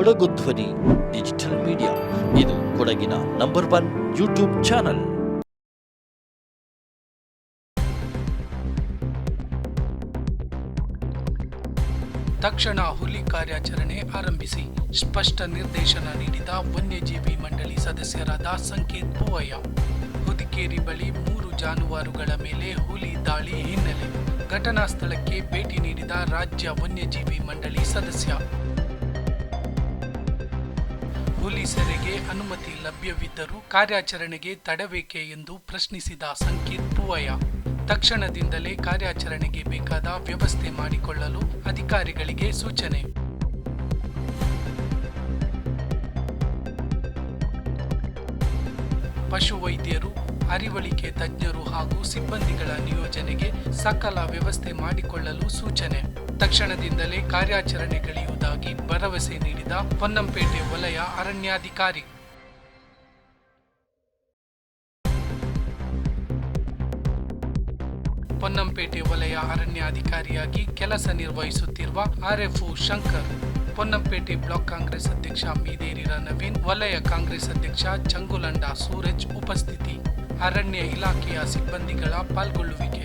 ಕೊಡಗು ಧ್ವನಿ, digital media. ಇದು ಕೊಡಗಿನ ನಂಬರ್ ಒನ್ ಯೂಟ್ಯೂಬ್ ಚಾನಲ್. ತಕ್ಷಣ ಹುಲಿ ಕಾರ್ಯಾಚರಣೆ ಆರಂಭಿಸಿ. ಸ್ಪಷ್ಟ ನಿರ್ದೇಶನ ನೀಡಿದ ವನ್ಯಜೀವಿ ಮಂಡಳಿ ಸದಸ್ಯರಾದ ಸಂಕೇತ್ ಪೂವಯ್ಯ. ಹುದಿಕೇರಿ ಬಳಿ ಮೂರು ಜಾನುವಾರುಗಳ ಮೇಲೆ ಹುಲಿ ದಾಳಿ ಹಿನ್ನೆಲೆ. ಘಟನಾ ಸ್ಥಳಕ್ಕೆ ಭೇಟಿ ನೀಡಿದ ರಾಜ್ಯ ವನ್ಯಜೀವಿ ಮಂಡಳಿ ಸದಸ್ಯ. ಹುಲಿ ಸೆರೆಗೆ ಅನುಮತಿ ಲಭ್ಯವಿದ್ದರೂ ಕಾರ್ಯಾಚರಣೆಗೆ ತಡಬೇಕೆ ಎಂದು ಪ್ರಶ್ನಿಸಿದ ಸಂಕೇತ್ ಪೂವಯ್ಯ. ತಕ್ಷಣದಿಂದಲೇ ಕಾರ್ಯಾಚರಣೆಗೆ ಬೇಕಾದ ವ್ಯವಸ್ಥೆ ಮಾಡಿಕೊಳ್ಳಲು ಅಧಿಕಾರಿಗಳಿಗೆ ಸೂಚನೆ. ಪಶುವೈದ್ಯರು, ಅರಿವಳಿಕೆ ತಜ್ಞರು ಹಾಗೂ ಸಿಬ್ಬಂದಿಗಳ ನಿಯೋಜನೆಗೆ ಸಕಲ ವ್ಯವಸ್ಥೆ ಮಾಡಿಕೊಳ್ಳಲು ಸೂಚನೆ. ತಕ್ಷಣದಿಂದಲೇ ಕಾರ್ಯಾಚರಣೆಗಿಳಿಯುವುದಾಗಿ ಭರವಸೆ ನೀಡಿದ ಪೊನ್ನಂಪೇಟೆ ವಲಯ ಅರಣ್ಯಾಧಿಕಾರಿ. ಪೊನ್ನಂಪೇಟೆ ವಲಯ ಅರಣ್ಯಾಧಿಕಾರಿಯಾಗಿ ಕೆಲಸ ನಿರ್ವಹಿಸುತ್ತಿರುವ ಆರ್ಎಫ್ಒ ಶಂಕರ್, ಪೊನ್ನಂಪೇಟೆ ಬ್ಲಾಕ್ ಕಾಂಗ್ರೆಸ್ ಅಧ್ಯಕ್ಷ ಮೀದೇರಿರ ನವೀನ್ ವಲಯ ಕಾಂಗ್ರೆಸ್ ಅಧ್ಯಕ್ಷ ಚಂಗುಲಂಡ ಸೂರಜ್ ಉಪಸ್ಥಿತಿ. ಅರಣ್ಯ ಇಲಾಖೆಯ ಸಿಬ್ಬಂದಿಗಳ ಪಾಲ್ಗೊಳ್ಳುವಿಕೆ.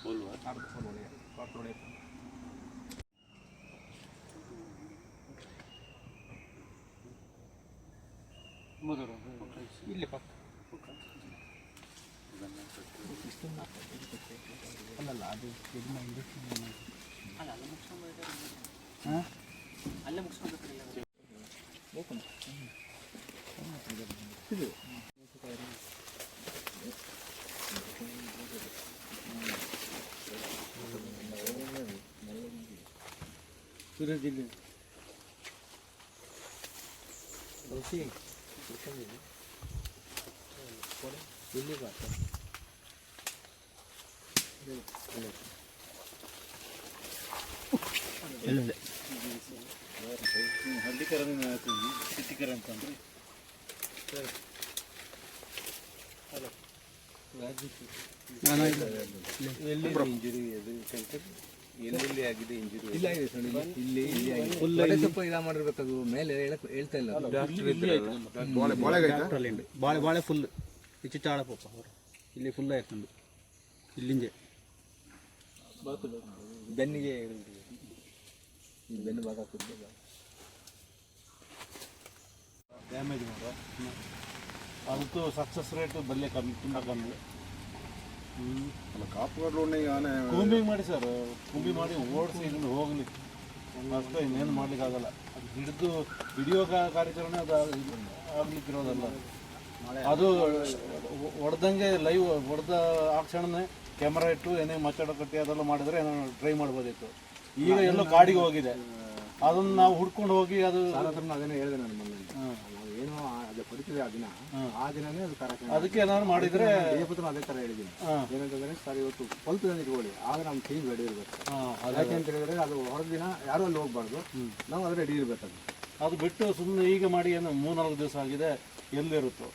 ಹೋಲಲ್ಲಿ. ಅರ್ಧ ಹೋಲ್ ಒಳಗೆ, ತೋಟದ ಒಳಗೆ. ಇಲ್ಲಿ ಪಕ್ಕ ಅಲ್ಲಲ್ಲ ಅದು ಇದನ್ನ ಇಂಜೆಕ್ಷನ್ ಹಾಂ ಇದು ಸೂರಜ್ ಇಲ್ಲಿ ಇಲ್ಲಿ ಬರ್ತಾ ಇಲ್ಲ ಹಳ್ಳಿಕರ ಸಿಟಿಕರ ಅಂತಂದ್ರೆ ನಾನು ಎಲ್ಲಿ ಇಂಜುರಿ ಎಲ್ಲೆಲ್ಲಿ ಆಗಿದೆ ಇಂಜುರಿ ಇಲ್ಲ ಸರ್ ಇಲ್ಲಿ ಇಲ್ಲಿ ಇಲ್ಲಿ ಆಗಿದೆ. ಫುಲ್ ಸ್ವಲ್ಪ ಇದ ಮಾಡಿರ್ಬೇಕು ಅದು. ಮೇಲೆ ಹೇಳಕ್ ಹೇಳ್ತಾ ಇಲ್ಲ ಬಾಳೆ ಬಾಳೆ ಫುಲ್ ಹೆಚ್ಚು ಚಾಳ ಅವರು. ಇಲ್ಲಿ ಫುಲ್ ಆಯ್ತಂದು ಇಲ್ಲಿಂಜೆ ಬೆನ್ನಿಗೆ ಈ ಬೆನ್ನು ಭಾಗ ಕುದ್ದು ಡ್ಯಾಮೇಜ್ ಮಾಡ ಅದಕ್ಕೂ ಸಕ್ಸಸ್ ರೇಟ್ ಬರಲೇ ಕಮ್ಮಿ ತುಂಬ ಕಮ್ಮಿ. ಕೂಂಬಿಂಗ್ ಮಾಡಿ ಸರ್ ಕೂಂಬಿ ಮಾಡಿ ಓಡಿಸಿ ಇದನ್ನು ಹೋಗಲಿ. ಅಷ್ಟೇ ಇನ್ನೇನು ಮಾಡ್ಲಿಕ್ಕೆ ಆಗಲ್ಲ. ಅದು ಹಿಡಿದು ವಿಡಿಯೋ ಕಾರ್ಯಾಚರಣೆ ಅದು ಆಗ್ಲಿಕ್ಕಿರೋದಲ್ಲ. ಅದು ಹೊಡೆದಂಗೆ ಲೈವ್ ಹೊಡೆದ ಆ ಕ್ಷಣನೇ ಕ್ಯಾಮ್ರಾ ಇಟ್ಟು ಏನೇ ಮಚ್ಚಡ ಕಟ್ಟಿ ಅದೆಲ್ಲ ಮಾಡಿದ್ರೆ ಏನೋ ಟ್ರೈ ಮಾಡ್ಬೋದಿತ್ತು. ಈಗ ಎಲ್ಲೋ ಕಾಡಿಗೆ ಹೋಗಿದೆ. ಅದನ್ನ ನಾವು ಹುಡ್ಕೊಂಡು ಹೋಗಿ ಅದು ಅದನ್ನೇ ಹೇಳಿದೆ ನಾನು ಮೊನ್ನೆ. ಅದು ಹೊಡಿತಿದೆ ಆ ದಿನ ಆ ದಿನನೇ ಅದು ಕಾರ್ಯಕ್ರಮ ಅದಕ್ಕೆ ಏನಾದ್ರು ಮಾಡಿದ್ರೆ ದೇವಪತ್ರ ಅದೇ ತರ ಹೇಳಿದ್ದೀನಿ. ಏನಂತಂದ್ರೆ ಸರ್ ಇವತ್ತು ಸ್ವಲ್ಪ ದಿನ ಇಟ್ಕೊಳ್ಳಿ. ಆಗ ನಮ್ಮ ಟೀಮ್ ರೆಡಿ ಇರ್ಬೇಕು. ಹಾ, ಯಾಕೆ ಅಂತ ಹೇಳಿದ್ರೆ ಅದು ಹೊರ ದಿನ ಯಾರು ಅಲ್ಲಿ ಹೋಗ್ಬಾರ್ದು. ನಾವು ಅದು ರೆಡಿ ಇರ್ಬೇಕು ಅದು. ಅದು ಬಿಟ್ಟು ಸುಮ್ಮನೆ ಈಗ ಮಾಡಿ ಏನು ಮೂರ್ನಾಲ್ಕು ದಿವಸ ಆಗಿದೆ ಎಲ್ಲಿರುತ್ತೋ?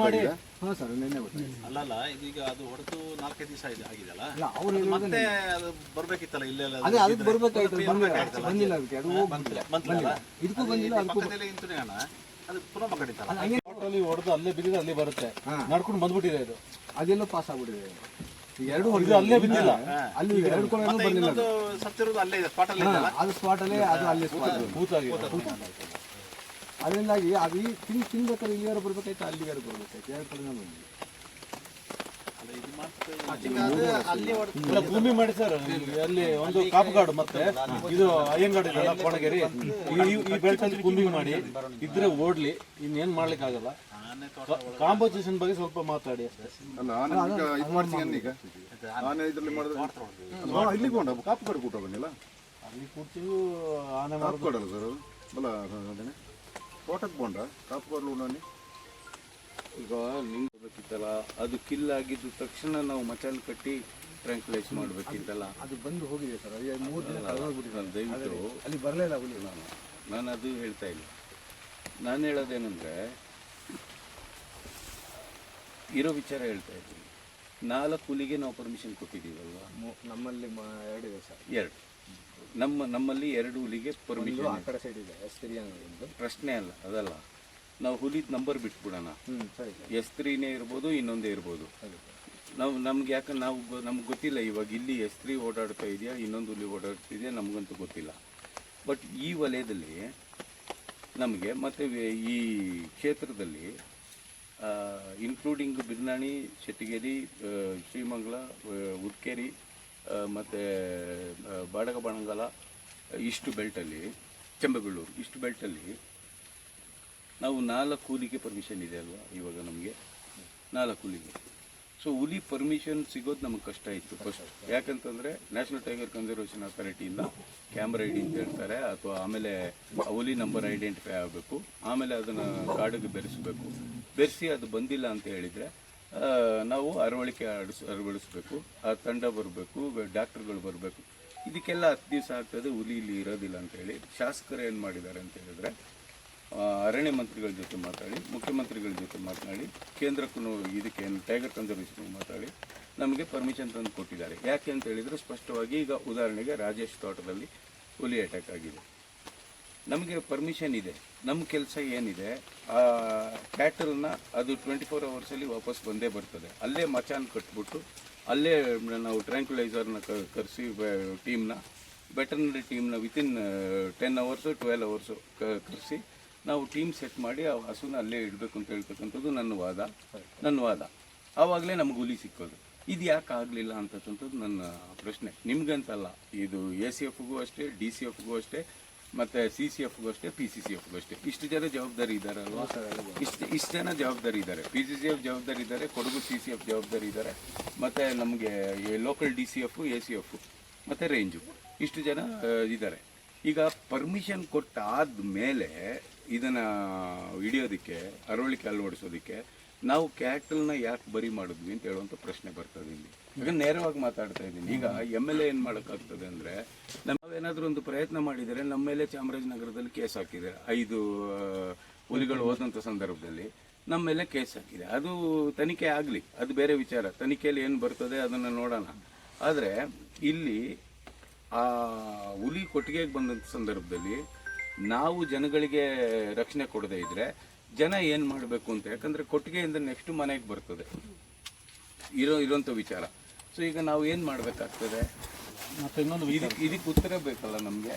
ಮಾಡಿ. ಹಾಂ ಸರ್ ನಿನ್ನೆ ಅಲ್ಲಲ್ಲ ಇದೀಗ ಅದು ಹೊಡೆದು ನಾಲ್ಕೈದು ದಿವಸ ಆಗಿದೆ ಆಗಿದೆಲ್ಲ ಇಲ್ಲ ಅವ್ರು ಮತ್ತೆ ಅದು ಬರ್ಬೇಕಿತ್ತಲ್ಲ ಇಲ್ಲೆಲ್ಲ ಅದೇ ಅದಕ್ಕೆ ಬರ್ಬೇಕಾಯ್ತು ಬಂದಿಲ್ಲ. ಬಂದಿಲ್ಲ ಅದಕ್ಕೆ ಅದು ಹೋಗಿ ಬಂದಿಲ್ಲ ಬಂತಲ್ಲ ಇದಕ್ಕೂ ಬಂದಿಲ್ಲ ಅದಕ್ಕೂ ಪಕ್ಕದಲ್ಲಿ ಇಂತನೇ ಅಣ್ಣ ಅದು ಅಲ್ಲಿ ಹೊಡೆದು ಅಲ್ಲೇ ಬಿದ್ದಿದೆ ಅಲ್ಲಿ ಬರುತ್ತೆ. ನಡ್ಕೊಂಡು ಬಂದ್ಬಿಟ್ಟಿದೆ ಇದು. ಅದೆಲ್ಲೋ ಪಾಸ್ ಆಗ್ಬಿಟ್ಟಿದೆ ಈಗ ಎರಡು ಹೊಡೆದು ಅಲ್ಲೇ ಬಿದ್ದಿಲ್ಲ. ಅಲ್ಲಿ ಎರಡು ಮತ್ತೆ ಬಂದಿಲ್ಲ ಇನ್ನೊಂದು ಸತ್ತಿರೋದು ಅಲ್ಲೇ ಇದೆ ಸ್ಪಾಟ್ ಅಲ್ಲೇ ಹಾ, ಅದು ಸ್ಪಾಟ್ ಅಲ್ಲೇ ಅದು ಅಲ್ಲಿ ಸ್ಪಾಟ್ ಕೂತಾಗಿದೆ ಅದರಿಂದಾಗಿ ಅದು ಈ ತಿಂಗ್ ತಿನ್ಬೇಕಾದ್ರೆ ಇಲ್ಲಿಗಾರು ಬರ್ಬೇಕಾಯ್ತು? ಅಲ್ಲಿಗಾರು ಬರ್ಬೇಕಾಯ್ತು? ಎರಡು ಕಡೆ ಬಂದ್ವಿ ಇಲ್ಲ ಭೂಮಿ ಮಾಡಿ ಸರ್. ಅಲ್ಲಿ ಒಂದು ಕಾಪುಗಾಡು ಮತ್ತೆ ಇದು ಅಯ್ಯಂಗಾಡು ಇದೆಲ್ಲ ಕೊಣಗೇರಿ. ಈ ಈ ಭೂಮಿ ಅಲ್ಲಿ ಮಾಡಿ ಇದ್ರೆ ಓಡ್ಲಿ ಇನ್ನೇನ್ ಮಾಡ್ಲಿಕ್ಕೆ ಆಗಲ್ಲ. ಕಾಂಪೋಸಿಷನ್ ಬಗ್ಗೆ ಸ್ವಲ್ಪ ಮಾತಾಡಿ ಅಷ್ಟೇ. ಅಲ್ಲ ಆನೆ ಇದ್ರಲ್ಲಿ ಮಾಡಿದ್ರೆ ಇಲ್ಲಿ ಕೊಂಡ ಕಾಪು ಕಡೆ ಕೂಟ ಬಂದಿಲ್ಲ ಅಲ್ಲಿ? ಕೂರ್ತೀವಿ ಆನೆ ಮಾಡ್ಕೊಡಲ್ಲ ಸರ್ ಅಲ್ಲ ತೋಟಕ್ಕೆ ಕೊಂಡ ಕಾಪುಗಾಡು ಉಣ್ಣಿ ಈಗ ನಿಂಗೆ ಅದು ಕಿಲ್ ಆಗಿದ್ದು ತಕ್ಷಣ ನಾವು ಮಚಾನ್ ಕಟ್ಟಿ ಟ್ರ್ಯಾಂಕ್ಲೈಸ್ ಮಾಡಬೇಕಿತ್ತಲ್ಲ. ಅದು ಬಂದು ಹೋಗಿದೆ ಸರ್ ಅದು ಮೂರು ದಿನ ನಾನು ದಯವಿಟ್ಟು ಅಲ್ಲಿ ಬರಲಿಲ್ಲ ಹುಲಿ. ನಾನು ನಾನು ಅದು ಹೇಳ್ತಾ ಇಲ್ಲ ನಾನು ಹೇಳೋದೇನೆಂದರೆ ಇರೋ ವಿಚಾರ ಹೇಳ್ತಾ ಇದ್ದೀನಿ. ನಾಲ್ಕು ಹುಲಿಗೆ ನಾವು ಪರ್ಮಿಷನ್ ಕೊಟ್ಟಿದ್ದೀವಲ್ವ? ನಮ್ಮಲ್ಲಿ ಎರಡು ಇದೆ ಸರ್. ಎರಡು. ನಮ್ಮ ನಮ್ಮಲ್ಲಿ ಎರಡು ಹುಲಿಗೆ ಪರ್ಮಿಷನ್ ಆ ಕಡೆ ಸೈಡ್ ಇದೆ ಪ್ರಶ್ನೆ ಅಲ್ಲ ಅದಲ್ಲ. ನಾವು ಹುಲಿದ ನಂಬರ್ ಬಿಟ್ಬಿಡೋಣ. ಎಸ್ ತ್ರೀನೇ ಇರ್ಬೋದು ಇನ್ನೊಂದೇ ಇರ್ಬೋದು. ನಾವು ನಮ್ಗೆ ಯಾಕೆ ನಾವು ನಮ್ಗೆ ಗೊತ್ತಿಲ್ಲ ಇವಾಗ ಇಲ್ಲಿ ಎಸ್ ತ್ರೀ ಓಡಾಡ್ತಾ ಇದೆಯಾ ಇನ್ನೊಂದು ಹುಲಿ ಓಡಾಡ್ತಿದೆಯಾ ನಮಗಂತೂ ಗೊತ್ತಿಲ್ಲ. ಬಟ್ ಈ ವಲಯದಲ್ಲಿ ನಮಗೆ ಮತ್ತು ಈ ಕ್ಷೇತ್ರದಲ್ಲಿ ಇನ್ಕ್ಲೂಡಿಂಗ್ ಬಿರ್ನಾಣಿ ಶೆಟ್ಟಿಗೇರಿ ಶ್ರೀಮಂಗಲ ಉದ್ಕೇರಿ ಮತ್ತು ಬಾಡಗ ಬಾಣಂಗಾಲ ಇಷ್ಟು ಬೆಲ್ಟಲ್ಲಿ ಚೆಂಬಬೆಳ್ಳೂರು ಇಷ್ಟು ಬೆಲ್ಟಲ್ಲಿ ನಾವು ನಾಲ್ಕು ಕೂಲಿಗೆ ಪರ್ಮಿಷನ್ ಇದೆ ಅಲ್ವಾ? ಇವಾಗ ನಮಗೆ. ನಾಲ್ಕು ಕೂಲಿಗೆ. ಸೊ ಹುಲಿ ಪರ್ಮಿಷನ್ ಸಿಗೋದು ನಮಗೆ ಕಷ್ಟ ಇತ್ತು ಫಸ್ಟ್ ಯಾಕಂತಂದರೆ ನ್ಯಾಷನಲ್ ಟೈಗರ್ ಕನ್ಸರ್ವೇಷನ್ ಅಥಾರಿಟಿಯಿಂದ ಕ್ಯಾಮ್ರಾ ಐಡಿ ಅಂತ ಹೇಳ್ತಾರೆ. ಅಥವಾ ಆಮೇಲೆ ಹುಲಿ ನಂಬರ್ ಐಡೆಂಟಿಫೈ ಆಗಬೇಕು. ಆಮೇಲೆ ಅದನ್ನು ಕಾಡಿಗೆ ಬೆರೆಸಬೇಕು. ಬೆರೆಸಿ ಅದು ಬಂದಿಲ್ಲ ಅಂತ ಹೇಳಿದರೆ ನಾವು ಅರವಳಿಕೆ ಅಡಿಸ್ ಅರವಳಿಸ್ಬೇಕು. ಆ ತಂಡ ಬರಬೇಕು ಡಾಕ್ಟರ್ಗಳು ಬರಬೇಕು. ಇದಕ್ಕೆಲ್ಲ ಹತ್ತು ದಿವಸ ಆಗ್ತದೆ, ಹುಲಿ ಇಲ್ಲಿ ಇರೋದಿಲ್ಲ ಅಂತ ಹೇಳಿ. ಶಾಸಕರು ಏನು ಮಾಡಿದ್ದಾರೆ ಅಂತ ಹೇಳಿದ್ರೆ ಅರಣ್ಯ ಮಂತ್ರಿಗಳ ಜೊತೆ ಮಾತಾಡಿ, ಮುಖ್ಯಮಂತ್ರಿಗಳ ಜೊತೆ ಮಾತನಾಡಿ, ಕೇಂದ್ರಕ್ಕೂ ಇದಕ್ಕೆ ಟೈಗರ್ ಕನ್ಸರ್ವೇಷನ್ ಮಾತಾಡಿ, ನಮಗೆ ಪರ್ಮಿಷನ್ ತಂದು ಕೊಟ್ಟಿದ್ದಾರೆ. ಯಾಕೆ ಅಂತ ಹೇಳಿದರೆ ಸ್ಪಷ್ಟವಾಗಿ ಈಗ ಉದಾಹರಣೆಗೆ ರಾಜೇಶ್ ತೋಟದಲ್ಲಿ ಹುಲಿ ಅಟ್ಯಾಕ್ ಆಗಿದೆ. ನಮಗೆ ಪರ್ಮಿಷನ್ ಇದೆ. ನಮ್ಮ ಕೆಲಸ ಏನಿದೆ, ಆ ಕ್ಯಾಟಲ್ನ ಅದು ಟ್ವೆಂಟಿ ಫೋರ್ ಅವರ್ಸಲ್ಲಿ ವಾಪಸ್ ಬಂದೇ ಬರ್ತದೆ. ಅಲ್ಲೇ ಮಚಾನ್ ಕಟ್ಬಿಟ್ಟು, ಅಲ್ಲೇ ನಾವು ಟ್ರ್ಯಾಂಕ್ಯುಲೈಸರ್ನ ಕರೆಸಿ ಟೀಮ್ನ veterinary ಟೀಮ್ನ within ten hours twelve hours ಕರೆಸಿ ನಾವು ಟೀಮ್ ಸೆಟ್ ಮಾಡಿ ಆ ಹಸುನ ಅಲ್ಲೇ ಇಡಬೇಕು ಅಂತ ಹೇಳ್ತಕ್ಕಂಥದ್ದು ನನ್ನ ವಾದ. ನನ್ನ ವಾದ. ಆವಾಗಲೇ ನಮ್ಗೆ ಹುಲಿ ಸಿಕ್ಕೋದು. ಇದು ಯಾಕೆ ಆಗಲಿಲ್ಲ ಅಂತಕ್ಕಂಥದ್ದು ನನ್ನ ಪ್ರಶ್ನೆ. ನಿಮ್ಗಂತಲ್ಲ. ಇದು ಎ ಸಿ ಎಫ್ಗೂ ಅಷ್ಟೇ ಡಿ ಸಿ ಎಫ್ಗೂ ಅಷ್ಟೇ ಮತ್ತು ಸಿ ಸಿ ಎಫ್ಗೂ ಅಷ್ಟೇ ಪಿ ಸಿ ಸಿ ಎಫ್ಗೂ ಅಷ್ಟೇ. ಇಷ್ಟು ಜನ ಜವಾಬ್ದಾರಿ ಇದ್ದಾರೆ ಅಲ್ವಾ? ಇಷ್ಟು ಇಷ್ಟು ಜನ ಜವಾಬ್ದಾರಿ ಇದ್ದಾರೆ ಪಿ ಸಿ ಸಿ ಎಫ್ ಜವಾಬ್ದಾರಿ ಇದ್ದಾರೆ ಕೊಡಗು ಸಿ ಸಿ ಎಫ್ ಜವಾಬ್ದಾರಿ ಇದ್ದಾರೆ ಮತ್ತು ನಮಗೆ local D C F A C F ಮತ್ತು ರೇಂಜು ಇಷ್ಟು ಜನ ಇದ್ದಾರೆ ಈಗ ಪರ್ಮಿಷನ್ ಕೊಟ್ಟಾದ ಮೇಲೆ ಇದನ್ನು ಹಿಡಿಯೋದಕ್ಕೆ ಅರವಳಿಕೆ ಅಳವಡಿಸೋದಕ್ಕೆ ನಾವು ಕ್ಯಾಟಲ್ನ ಯಾಕೆ ಬರಿ ಮಾಡಿದ್ವಿ ಅಂತ ಹೇಳುವಂಥ ಪ್ರಶ್ನೆ ಬರ್ತದೆ ಇಲ್ಲಿ. ಈಗ ನೇರವಾಗಿ ಮಾತಾಡ್ತಾ ಇದ್ದೀನಿ. ಈಗ ಎಂ ಎಲ್ ಎ ಏನು ಮಾಡೋಕ್ಕಾಗ್ತದೆ ಅಂದರೆ ನಾವೇನಾದರೂ ಒಂದು ಪ್ರಯತ್ನ ಮಾಡಿದರೆ ನಮ್ಮ ಮೇಲೆ ಚಾಮರಾಜನಗರದಲ್ಲಿ ಕೇಸ್ ಹಾಕಿದೆ. ಐದು ಹುಲಿಗಳು ಹೋದಂಥ ಸಂದರ್ಭದಲ್ಲಿ ನಮ್ಮ ಮೇಲೆ ಕೇಸ್ ಹಾಕಿದೆ. ಅದು ತನಿಖೆ ಆಗಲಿ, ಅದು ಬೇರೆ ವಿಚಾರ. ತನಿಖೆಯಲ್ಲಿ ಏನು ಬರ್ತದೆ ಅದನ್ನು ನೋಡೋಣ. ಆದರೆ ಇಲ್ಲಿ ಆ ಹುಲಿ ಕೊಟ್ಟಿಗೆಗೆ ಬಂದಂಥ ಸಂದರ್ಭದಲ್ಲಿ ನಾವು ಜನಗಳಿಗೆ ರಕ್ಷಣೆ ಕೊಡದೇ ಇದ್ರೆ ಜನ ಏನು ಮಾಡಬೇಕು ಅಂತ ಯಾಕಂದ್ರೆ ಕೊಟ್ಟಿಗೆಯಿಂದ ನೆಕ್ಸ್ಟ್ ಮನೆಗೆ ಬರ್ತದೆ. ಇರೋ ಇರೋಂಥ ವಿಚಾರ. ಸೊ ಈಗ ನಾವು ಏನು ಮಾಡಬೇಕಾಗ್ತದೆ? ಮತ್ತೆ ಇನ್ನೊಂದು ಇದಕ್ಕೆ ಇದಕ್ಕೆ ಉತ್ತರ ಬೇಕಲ್ಲ ನಮಗೆ?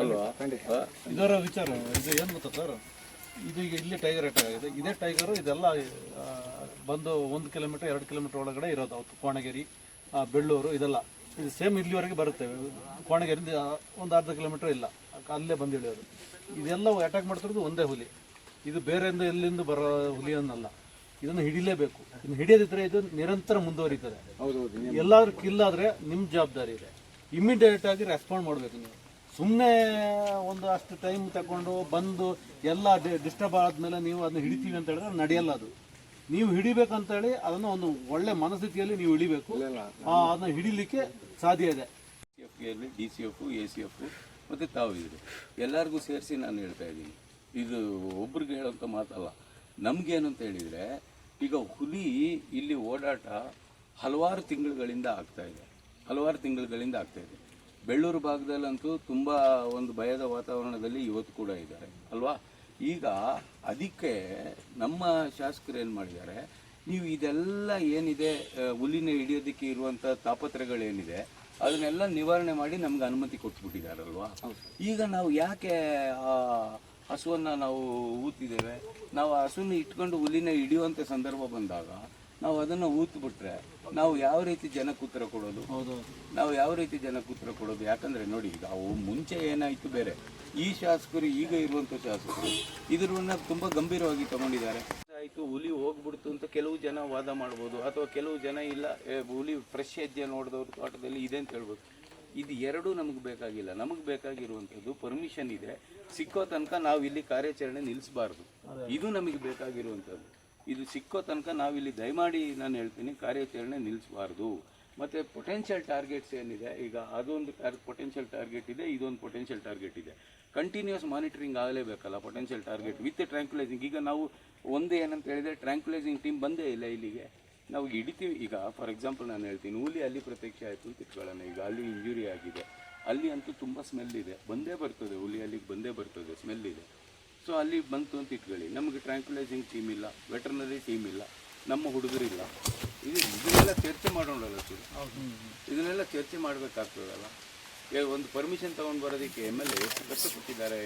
ಅಲ್ವಾ? ಇದರ ವಿಚಾರ ಇದು ಏನು ಗೊತ್ತಾ ಸರ್? ಇದು ಈಗ ಇಲ್ಲಿ ಟೈಗರ್ ಅಟ್ಯಾಕ್ ಆಗಿದೆ. ಇದೇ ಟೈಗರು ಇದೆಲ್ಲ ಬಂದು ಒಂದು ಕಿಲೋಮೀಟರ್ ಎರಡು ಕಿಲೋಮೀಟರ್ ಒಳಗಡೆ ಇರೋದು ಅವತ್ತು ಕೋಣಗಿರಿ ಬೆಳ್ಳೂರು ಇದೆಲ್ಲ. ಇದು ಸೇಮ್ ಇಲ್ಲಿವರೆಗೆ ಬರುತ್ತೆ. ಕೋಣಗೇರಿಂದ ಒಂದು ಅರ್ಧ ಕಿಲೋಮೀಟರ್ ಇಲ್ಲ. ಅಲ್ಲೇ ಬಂದು ಇಳಿಯೋದು. ಇದೆಲ್ಲ ಅಟ್ಯಾಕ್ ಮಾಡ್ತಿರೋದು ಒಂದೇ ಹುಲಿ. ಇದು ಬೇರೆಯಿಂದ ಎಲ್ಲಿಂದ ಬರೋ ಹುಲಿ ಅನ್ನಲ್ಲ ಇದನ್ನು ಹಿಡಿಲೇಬೇಕು. ಇದನ್ನು ಹಿಡಿಯದಿದ್ರೆ ಇದು ನಿರಂತರ ಮುಂದುವರಿತದೆ. ಎಲ್ಲಾದ್ರೂ ಕಿಲ್ ಆದ್ರೆ ನಿಮ್ಮ ಜವಾಬ್ದಾರಿ ಇದೆ. ಇಮಿಡಿಯೇಟ್ ಆಗಿ ರೆಸ್ಪಾಂಡ್ ಮಾಡಬೇಕು ನೀವು. ಸುಮ್ಮನೆ ಒಂದು ಅಷ್ಟು ಟೈಮ್ ತಗೊಂಡು ಬಂದು ಎಲ್ಲ ಡಿಸ್ಟರ್ಬ್ ಆದ್ಮೇಲೆ ನೀವು ಅದನ್ನ ಹಿಡಿತೀವಿ ಅಂತ ಹೇಳಿದ್ರೆ ನಡೆಯಲ್ಲ ಅದು. ನೀವು ಹಿಡಿಬೇಕಂತೇಳಿ ಅದನ್ನ ಒಂದು ಒಳ್ಳೆ ಮನಸ್ಥಿತಿಯಲ್ಲಿ ನೀವು ಹಿಡಿಬೇಕು. ಅದನ್ನ ಹಿಡಿಲಿಕ್ಕೆ ಸಾಧ್ಯ ಇದೆ. ಸಿ ಎಫ್ ಇರಲಿ D C F A C F ಮತ್ತು ತಾವು ಇದ್ರಿ ಎಲ್ಲರಿಗೂ ಸೇರಿಸಿ ನಾನು ಹೇಳ್ತಾ ಇದ್ದೀನಿ. ಇದು ಒಬ್ರಿಗೆ ಹೇಳೋಂಥ ಮಾತಲ್ಲ. ನಮಗೇನು ಅಂತ ಹೇಳಿದರೆ ಈಗ ಹುಲಿ ಇಲ್ಲಿ ಓಡಾಟ ಹಲವಾರು ತಿಂಗಳುಗಳಿಂದ ಆಗ್ತಾ ಇದೆ. ಹಲವಾರು ತಿಂಗಳುಗಳಿಂದ ಆಗ್ತಾ ಇದೆ. ಬೆಳ್ಳೂರು ಭಾಗದಲ್ಲಂತೂ ತುಂಬ ಒಂದು ಭಯದ ವಾತಾವರಣದಲ್ಲಿ ಇವತ್ತು ಕೂಡ ಇದ್ದಾರೆ. ಅಲ್ವಾ? ಈಗ ಅದಕ್ಕೆ ನಮ್ಮ ಶಾಸಕರು ಏನು ಮಾಡಿದ್ದಾರೆ ನೀವು ಇದೆಲ್ಲ ಏನಿದೆ ಹುಲಿನ ಹಿಡಿಯೋದಕ್ಕೆ ಇರುವಂಥ ತಾಪತ್ರಗಳೇನಿದೆ ಅದನ್ನೆಲ್ಲ ನಿವಾರಣೆ ಮಾಡಿ ನಮ್ಗೆ ಅನುಮತಿ ಕೊಟ್ಬಿಟ್ಟಿದ್ದಾರಲ್ವಾ? ಈಗ ನಾವು ಯಾಕೆ ಆ ಹಸುವನ್ನು ನಾವು ಊತಿದ್ದೇವೆ ನಾವು ಹಸುವನ್ನು ಹಸುನ ಇಟ್ಕೊಂಡು ಹುಲಿನ ಹಿಡಿಯುವಂಥ ಸಂದರ್ಭ ಬಂದಾಗ ನಾವು ಅದನ್ನು ಊತ್ಬಿಟ್ರೆ ನಾವು ಯಾವ ರೀತಿ ಜನಕ್ಕೆ ಉತ್ತರ ಕೊಡೋದು ನಾವು ಯಾವ ರೀತಿ ಜನಕ್ಕೆ ಉತ್ತರ ಕೊಡೋದು? ಯಾಕಂದ್ರೆ ನೋಡಿ ಈಗ ಅವು ಮುಂಚೆ ಏನಾಯ್ತು ಬೇರೆ. ಈ ಶಾಸಕರು ಈಗ ಇರುವಂಥ ಶಾಸಕರು ಇದರನ್ನ ತುಂಬಾ ಗಂಭೀರವಾಗಿ ತಗೊಂಡಿದ್ದಾರೆ. ಆಯಿತು ಹುಲಿ ಹೋಗ್ಬಿಡ್ತು ಅಂತ ಕೆಲವು ಜನ ವಾದ ಮಾಡ್ಬೋದು ಅಥವಾ ಕೆಲವು ಜನ ಇಲ್ಲ ಏ, ಹುಲಿ ಫ್ರೆಶ್ ಹೆಜ್ಜೆ ನೋಡಿದವ್ರ ತೋಟದಲ್ಲಿ ಇದೆ ಅಂತ ಹೇಳ್ಬೋದು. ಇದು ಎರಡೂ ನಮಗೆ ಬೇಕಾಗಿಲ್ಲ. ನಮಗೆ ಬೇಕಾಗಿರುವಂಥದ್ದು ಪರ್ಮಿಷನ್ ಇದೆ. ಸಿಕ್ಕೋ ತನಕ ನಾವು ಇಲ್ಲಿ ಕಾರ್ಯಾಚರಣೆ ನಿಲ್ಲಿಸಬಾರ್ದು ಇದು ನಮಗೆ ಬೇಕಾಗಿರುವಂಥದ್ದು. ಇದು ಸಿಕ್ಕೋ ತನಕ ನಾವಿಲ್ಲಿ ದಯಮಾಡಿ ನಾನು ಹೇಳ್ತೀನಿ, ಕಾರ್ಯಾಚರಣೆ ನಿಲ್ಲಿಸಬಾರ್ದು. ಮತ್ತು ಪೊಟೆನ್ಷಿಯಲ್ ಟಾರ್ಗೆಟ್ಸ್ ಏನಿದೆ, ಈಗ ಅದೊಂದು ಪೊಟೆನ್ಷಿಯಲ್ ಟಾರ್ಗೆಟ್ ಇದೆ, ಇದೊಂದು ಪೊಟೆನ್ಷಿಯಲ್ ಟಾರ್ಗೆಟ್ ಇದೆ. ಕಂಟಿನ್ಯೂಸ್ ಮಾನಿಟರಿಂಗ್ ಆಗಲೇಬೇಕಲ್ಲ ಪೊಟೆನ್ಷಿಯಲ್ ಟಾರ್ಗೆಟ್ ವಿತ್ ಟ್ರ್ಯಾಂಕ್ಯುಲೈಸಿಂಗ್ ಈಗ ನಾವು ಒಂದು ಏನಂತ ಹೇಳಿದರೆ ಟ್ರ್ಯಾಂಕ್ಯುಲೈಸಿಂಗ್ ಟೀಮ್ ಬಂದೇ ಇಲ್ಲ ಇಲ್ಲಿಗೆ. ನಾವು ಹಿಡಿತೀವಿ. ಈಗ ಫಾರ್ ಎಕ್ಸಾಂಪಲ್ ನಾನು ಹೇಳ್ತೀನಿ ಹುಲಿ ಅಲ್ಲಿ ಪ್ರತ್ಯಕ್ಷ ಆಯಿತು ಅಂತ ಇಟ್ಕೊಳ್ಳೋಣ ಈಗ ಅಲ್ಲಿ ಇಂಜುರಿ ಆಗಿದೆ. ಅಲ್ಲಿ ಅಂತೂ ತುಂಬ ಸ್ಮೆಲ್ ಇದೆ. ಬಂದೇ ಬರ್ತದೆ ಹುಲಿ ಅಲ್ಲಿಗೆ ಬಂದೇ ಬರ್ತದೆ ಸ್ಮೆಲ್ ಇದೆ. ಸೊ ಅಲ್ಲಿ ಬಂತು ಅಂತ ಇಟ್ಕೊಳ್ಳಿ. ನಮಗೆ ಟ್ರಾಂಕ್ಯುಲೈಸಿಂಗ್ ಟೀಮ್ ಇಲ್ಲ ವೆಟರ್ನರಿ ಟೀಮ್ ಇಲ್ಲ ನಮ್ಮ ಹುಡುಗರಿಲ್ಲ ಇದು ಇದನ್ನೆಲ್ಲ ಚರ್ಚೆ ಮಾಡೋಣಲ್ಲ ಸರ್. ಇದನ್ನೆಲ್ಲ ಚರ್ಚೆ ಮಾಡಬೇಕಾಗ್ತದಲ್ಲ. ಈಗ ಒಂದು ಪರ್ಮಿಷನ್ ತೊಗೊಂಡು ಬರೋದಕ್ಕೆ ಎಂ ಎಲ್ ಎ ಎಷ್ಟು ಕಷ್ಟಪಟ್ಟಿದ್ದಾರೆ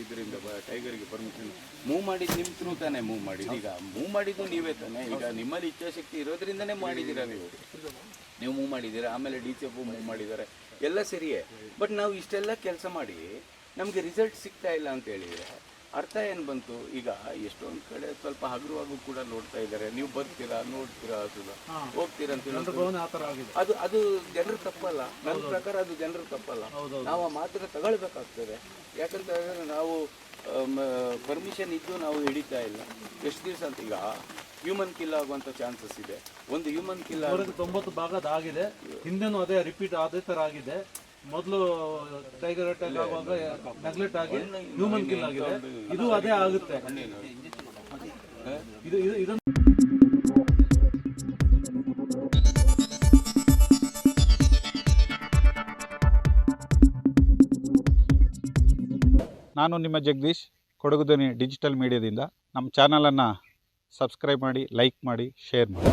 ಇದರಿಂದ ಟೈಗರ್ಗೆ ಪರ್ಮಿಷನ್ ಮೂವ್ ಮಾಡಿ ನಿಮ್ಮ ಥ್ರೂ ತಾನೇ ಮೂವ್ ಮಾಡಿದ್ದು. ಈಗ ಮೂವ್ ಮಾಡಿದ್ದು ನೀವೇ ತಾನೇ. ಈಗ ನಿಮ್ಮಲ್ಲಿ ಇಚ್ಛಾಶಕ್ತಿ ಇರೋದ್ರಿಂದನೇ ಮಾಡಿದ್ದೀರಾ ನೀವು? ನೀವು ಮೂವ್ ಮಾಡಿದ್ದೀರಾ? ಆಮೇಲೆ ಡಿ ಸಿ ಎಫ್ ಮೂವ್ ಮಾಡಿದ್ದಾರೆ. ಎಲ್ಲ ಸರಿಯೇ. ಬಟ್ ನಾವು ಇಷ್ಟೆಲ್ಲ ಕೆಲಸ ಮಾಡಿ ನಮಗೆ ರಿಸಲ್ಟ್ ಸಿಗ್ತಾ ಇಲ್ಲ ಅಂತ ಹೇಳಿದರೆ ಅರ್ಥ ಏನು ಬಂತು? ಈಗ ಎಷ್ಟೊಂದು ಕಡೆ ಸ್ವಲ್ಪ ಹಗುರವಾಗೂ ಕೂಡ ನೋಡ್ತಾ ಇದ್ದಾರೆ. ನೀವು ಬರ್ತೀರಾ ನೋಡ್ತೀರಾ ಅದು ಹೋಗ್ತೀರಾ ಅಂತ ಅದು ಅದು ಜನರ ತಪ್ಪಲ್ಲ. ನನ್ನ ಪ್ರಕಾರ ಅದು ಜನರ ತಪ್ಪಲ್ಲ. ನಾವು ಆ ಮಾತ್ರ ತಗೊಳ್ಬೇಕಾಗ್ತದೆ. ಯಾಕಂತ ಹೇಳಿದ್ರೆ ನಾವು ಪರ್ಮಿಷನ್ ಇದ್ದು ನಾವು ಹಿಡಿತಾ ಇಲ್ಲ. ಎಷ್ಟು ದಿವಸ ಅಂತ ಈಗ ಹ್ಯೂಮನ್ ಕಿಲ್ ಆಗುವಂತ ಚಾನ್ಸಸ್ ಇದೆ. ಒಂದು ಹ್ಯೂಮನ್ ಕಿಲ್ ತೊಂಬತ್ತು ಭಾಗದ ಆಗಿದೆ. ಹಿಂದೆನೂ ಅದೇ ರಿಪೀಟ್ ಅದೇ ತರ ಆಗಿದೆ. ಮೊದಲು ಟೈಗರ್ ಅಟ್ಯಾಕ್ ಆಗುವಾಗ ನೆಗ್ಲೆಕ್ಟ್ ಆಗಿ ಹ್ಯೂಮನ್ ಕಿಲ್ ಆಗಿದೆ. ಇದು ಅದೇ ಆಗುತ್ತೆ. ಇದು ಇದು ಇದನ್ನು ನಾನು ನಿಮ್ಮ ಜಗದೀಶ್ ಕೊಡಗುದನಿ ಡಿಜಿಟಲ್ ಮೀಡಿಯಾದಿಂದ ನಮ್ಮ ಚಾನಲನ್ನು ಸಬ್ಸ್ಕ್ರೈಬ್ ಮಾಡಿ ಲೈಕ್ ಮಾಡಿ ಶೇರ್ ಮಾಡಿ.